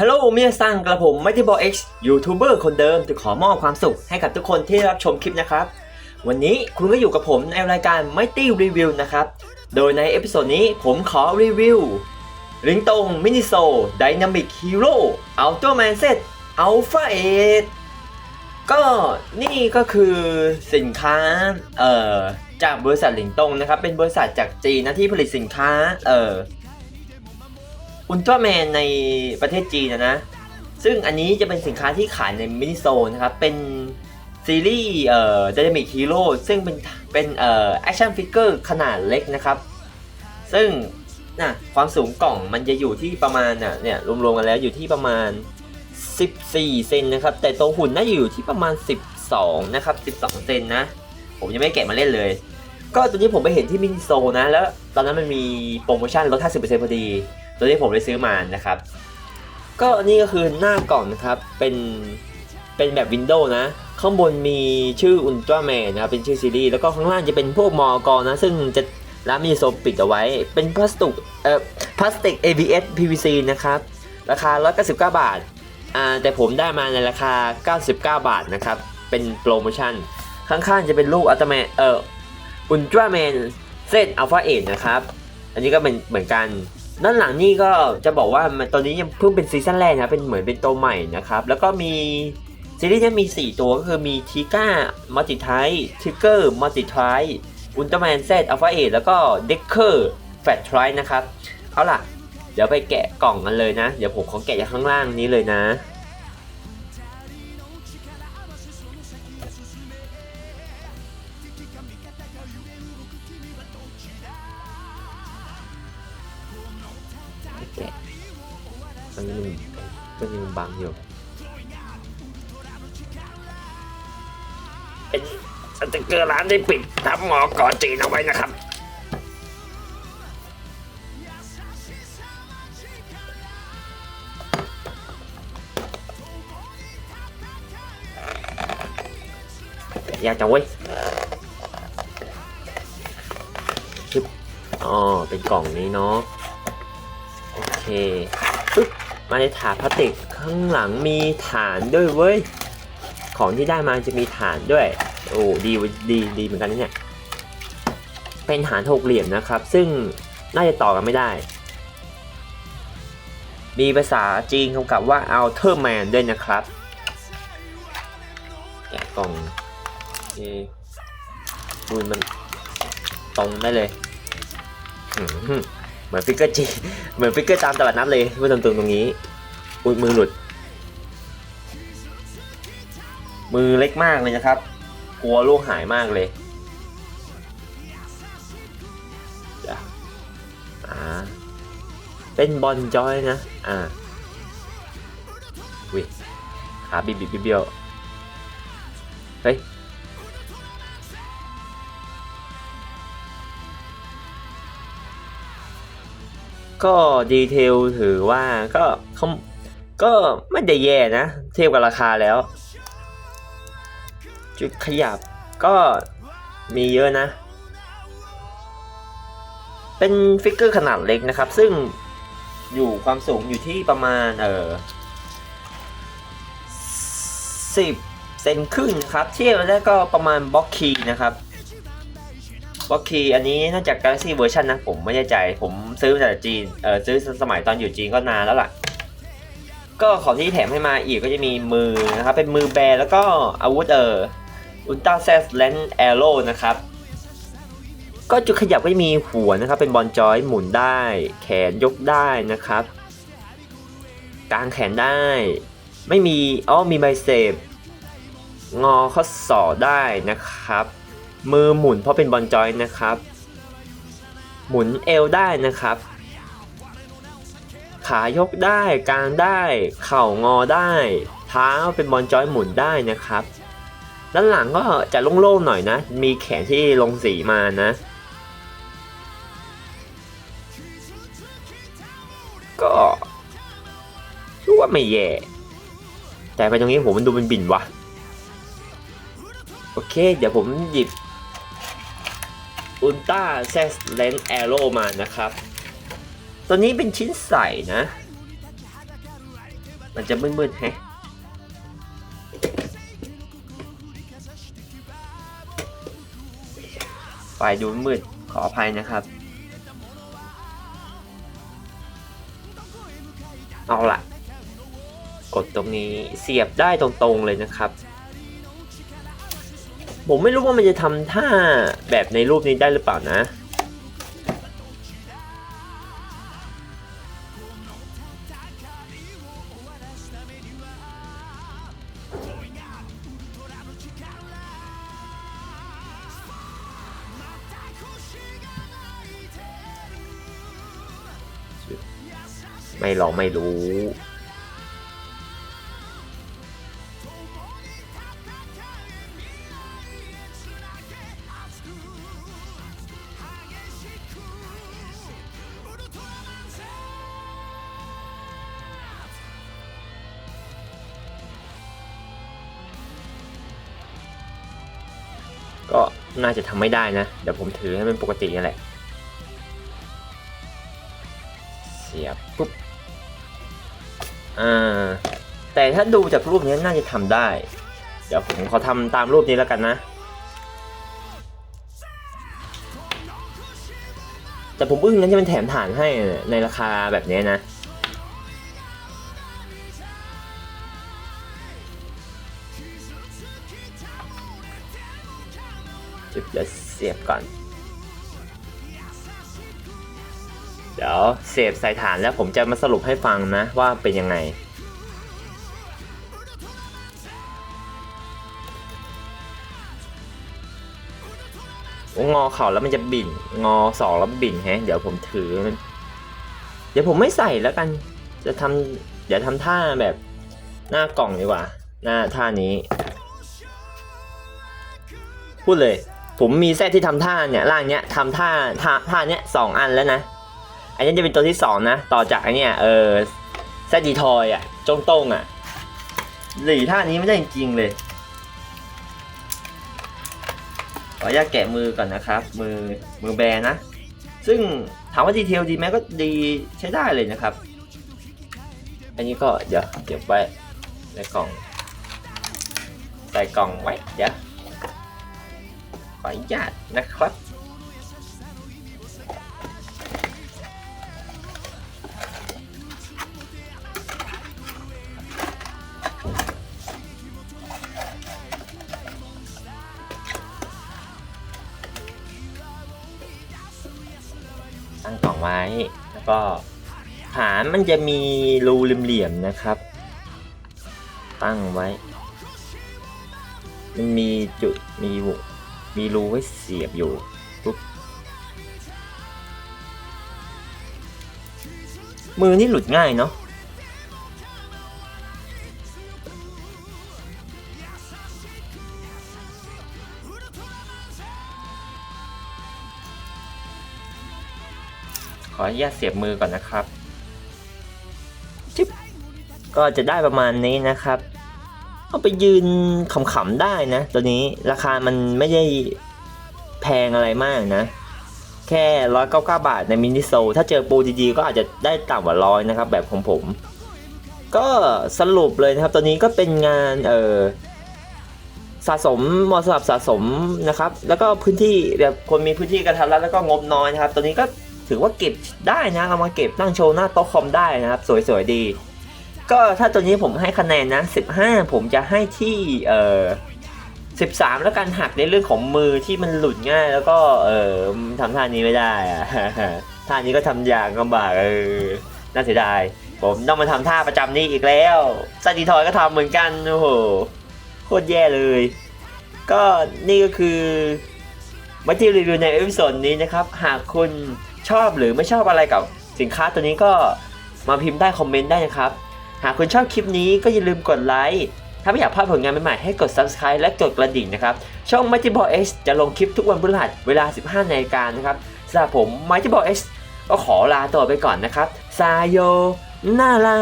ฮัลโหลเมียซังกระผมไม่ที่บอเอ็กซ์ยูทูบเบอร์คนเดิมจะขอมอบความสุขให้กับทุกคนที่รับชมคลิปนะครับ วันนี้คุณก็อยู่กับผมในรายการ Mighty Review นะครับ โดยในเอพิโซดนี้ผมขอรีวิวลิงตงมินิโซไดนามิกฮีโร่อัลตัวแมนเซตอัลฟาเอก็นี่ก็คือสินค้าเอ่อจากบริษัทหลิงตงนะครับ เป็นบริษัทจากจีนนะที่ผลิตสินค้าเอ่อ อุลตร้าแมนในประเทศจีนนะนะ ซึ่งอันนี้จะเป็นสินค้าที่ขายในมินิโซนะครับ เป็นซีรีส์เอ่อ Dynamic Hero ซึ่งเป็นเป็นเอ่อแอคชั่นฟิกเกอร์ขนาดเล็กนะครับ ซึ่งนะความสูงกล่องมันจะอยู่ที่ประมาณน่ะเนี่ยรวมๆกันแล้วอยู่ที่ประมาณ 14 เซนนะครับ แต่ตัวหุ่นน่าจะอยู่ที่ประมาณ 12 นะครับ 12 เซนนะ ผมยังไม่แกะมาเล่นเลย ก็ตัวนี้ผมไปเห็นที่มินิโซนะ แล้วตอนนั้นมันมีโปรโมชั่นลด 50%พอดี ตัวนี้ผมเลยซื้อมานะครับ ก็นี่ก็คือหน้ากล่องนะครับเป็นเป็นแบบวินโดว์นะ ข้างบนมีชื่ออุลตร้าแมนนะครับเป็นชื่อซีรีส์แล้วก็ข้างล่างจะเป็นพวกมอกรนะ ซึ่งจะร้านมินิโซปิดเอาไว้ เป็นพลาสติกเอ่อพลาสติก ABS PVC นะครับ ราคา 199 บาทอ่าแต่ผมได้มาในราคา 99 บาทนะครับ เป็นโปรโมชั่น ข้างๆจะเป็นรูปอัลตร้าแมนเอ่ออุลตร้าแมนเซตอัลฟาเอนะครับ อันนี้ก็เป็นเหมือนกัน ด้านหลังนี่ก็จะบอกว่ามันตอนนี้ยังเพิ่งเป็นซีซั่นแรกนะเป็นเหมือนเป็นตัวใหม่นะครับ แล้วก็มีซีรีส์นี้มี 4 ตัวก็คือมีทิก้ามัลติไททิกเกอร์มัลติไทอุลตร้าแมนเซตอัลฟาเอแล้วก็เด็กเกอร์แฟตไทนะครับ เอาล่ะ เดี๋ยวไปแกะกล่องกันเลยนะ เดี๋ยวผมขอแกะจากข้างล่างนี้เลยนะ มันยังบังอยู่เป็นสติกเกอร์ร้านได้ปิดทับหมอก่อนจีนเอาไว้นะครับ ยากจังเว้ยปึ๊บอ๋อ เป็นกล่องนี้เนาะ โอเคปึ๊บ มาในถาดพลาสติกข้างหลังมีฐานด้วยเว้ย ของที่ได้มาจะมีฐานด้วย โอ้ดีดีดีเหมือนกันนะเนี่ย เป็นฐานหกเหลี่ยมนะครับ ซึ่งน่าจะต่อกันไม่ได้ มีภาษาจีนกำกับว่า Outer Man ด้วยนะครับ แกะกล่องดูมันตรงได้เลย อื้อหือ เหมือนฟิกเกอร์จีเหมือนฟิกเกอร์ตามตลาดนัดเลยพูดตรงๆตรงนี้ อุ้ยมือหลุด มือเล็กมากเลยนะครับ กลัวลูกหายมากเลยอ่าเป็นบอลจอยนะ อ่าวิขาบิบบิบเบี้ยวเฮ้ย ก็ดีเทลถือว่าก็เขาก็ไม่ได้แย่นะ เทียบกับราคาแล้ว จุดขยับก็มีเยอะนะ เป็นฟิกเกอร์ขนาดเล็กนะครับ ซึ่งอยู่ความสูงอยู่ที่ประมาณ เออสิบเซนครึ่งครับ เทียบแล้วก็ประมาณบล็อกคีนะครับ บล็อกคีอันนี้น่าจะ Galaxy เวอร์ชันนะผมไม่แน่ใจ ผมซื้อมาจากจีนเออซื้อสมัยตอนอยู่จีนก็นานแล้วล่ะ ก็ของที่แถมให้มาอีกก็จะมีมือนะครับ เป็นมือแบร์แล้วก็อาวุธเอออุลตร้าเซสเลนแอโร่นะครับ ก็จุดขยับก็จะมีหัวนะครับ เป็นบอลจอยหมุนได้ แขนยกได้นะครับ กางแขนได้ ไม่มีอ๋อมีไบเซปงอข้อศอกได้นะครับ มือหมุนเพราะเป็นบอลจอยนะครับ หมุนเอวได้นะครับ ขายกได้กางได้ เข่างอได้ เท้าเป็นบอลจอยหมุนได้นะครับ ด้านหลังก็จะโล่งๆหน่อยนะ มีแขนที่ลงสีมานะก็รู้ว่าไม่แย่ แต่ไปตรงนี้ผมมันดูเป็นบินวะ โอเค เดี๋ยวผมหยิบ อุลตร้าเซสเลนแอโรมานะครับ ตัวนี้เป็นชิ้นใสนะ มันจะมืดๆแฮะไฟดูมืดขออภัยนะครับ เอาล่ะ กดตรงนี้เสียบได้ตรงๆเลยนะครับ ผมไม่รู้ว่ามันจะทำท่าแบบในรูปนี้ได้หรือเปล่านะ ไม่ลองไม่รู้ ก็น่าจะทำไม่ได้นะ เดี๋ยวผมถือให้มันปกตินี่แหละ เสียบปุ๊บ อ่า แต่ถ้าดูจากรูปนี้น่าจะทำได้ เดี๋ยวผมขอทำตามรูปนี้แล้วกันนะ แต่ผมอึ้งนั้นที่มันแถมฐานให้ในราคาแบบนี้นะ สียบก่อน เดี๋ยวเสียบใส่ฐานแล้วผมจะมาสรุปให้ฟังนะว่าเป็นยังไง งอเข่าแล้วมันจะบิ่น งอสองแล้วบิ่นแฮะ เดี๋ยวผมถือ เดี๋ยวผมไม่ใส่แล้วกัน จะทำเดี๋ยวทำท่าแบบหน้ากล่องดีกว่า หน้าท่านี้ พูดเลย ผมมีแซดที่ทำท่าเนี่ยร่างเนี้ยทำท่าท่าท่าเนี้ยสองอันแล้วนะ อันนี้จะเป็นตัวที่สองนะ ต่อจากไอเนี้ยเออแซดดีทอยอะจงต้งอะหลีท่านี้ไม่ได้จริงๆเลยขออนุญาตแกะมือก่อนนะครับ มือมือแบนะ ซึ่งถามว่าดีเทลดีไหมก็ดีใช้ได้เลยนะครับ อันนี้ก็เดี๋ยวเก็บไว้ในกล่องใส่กล่องไว้เดี๋ยว ออนุญาตนะครับตั้งกล่องไว้แล้วก็ฐานมันจะมีรูเหลี่ยมๆนะครับ ตั้งไว้ มันมีจุดมีว มีรูไว้เสียบอยู่ปุ๊บมือนี่หลุดง่ายเนาะขออนุญาตเสียบมือก่อนนะครับจิ๊บก็จะได้ประมาณนี้นะครับ เอาไปยืนขำๆได้นะ ตัวนี้ราคามันไม่ได้แพงอะไรมากนะ แค่ร้อยเก้าเก้าบาทในมินิโซ ถ้าเจอปรดีๆ ก็อาจจะได้ต่ำกว่าร้อยนะครับ แบบของผม ก็สรุปเลยนะครับ ตัวนี้ก็เป็นงานเออสะสมมาะสำหรับสะสมนะครับ แล้วก็พื้นที่แบบคนมีพื้นที่กระทัดรัดแล้วก็งบน้อยนะครับ ตัวนี้ก็ถือว่าเก็บได้นะ เอามาเก็บตั้งโชว์หน้าโต๊ะคอมได้นะครับ สวยๆดี ก็ถ้าตัวนี้ผมให้คะแนนนะ 15 ผมจะให้ที่เอ่อ13 แล้วกันหักในเรื่องของมือที่มันหลุดง่าย แล้วก็เออทำท่านี้ไม่ได้อะท่านี้ก็ทำยางลำบากเออน่าเสียดายผมต้องมาทำท่าประจำนี้อีกแล้วซันดีทอยก็ทำเหมือนกันโอ้โหโคตรแย่เลย ก็นี่ก็คือมาที่รีวิวในเอพิโซดนี้นะครับ หากคุณชอบหรือไม่ชอบอะไรกับสินค้าตัวนี้ก็มาพิมพ์ใต้คอมเมนต์ได้นะครับ หากคุณชอบคลิปนี้ก็อย่าลืมกดไลค์ถ้าไม่อยากพลาดผลงานใหม่ๆให้กด subscribe และกดกระดิ่งนะครับ ช่อง Mighty Ball X จะลงคลิปทุกวันพฤหัสเวลา 15นาฬิกานะครับสำหรับผม Mighty Ball X ก็ขอลาตัวไปก่อนนะครับซาโยนารา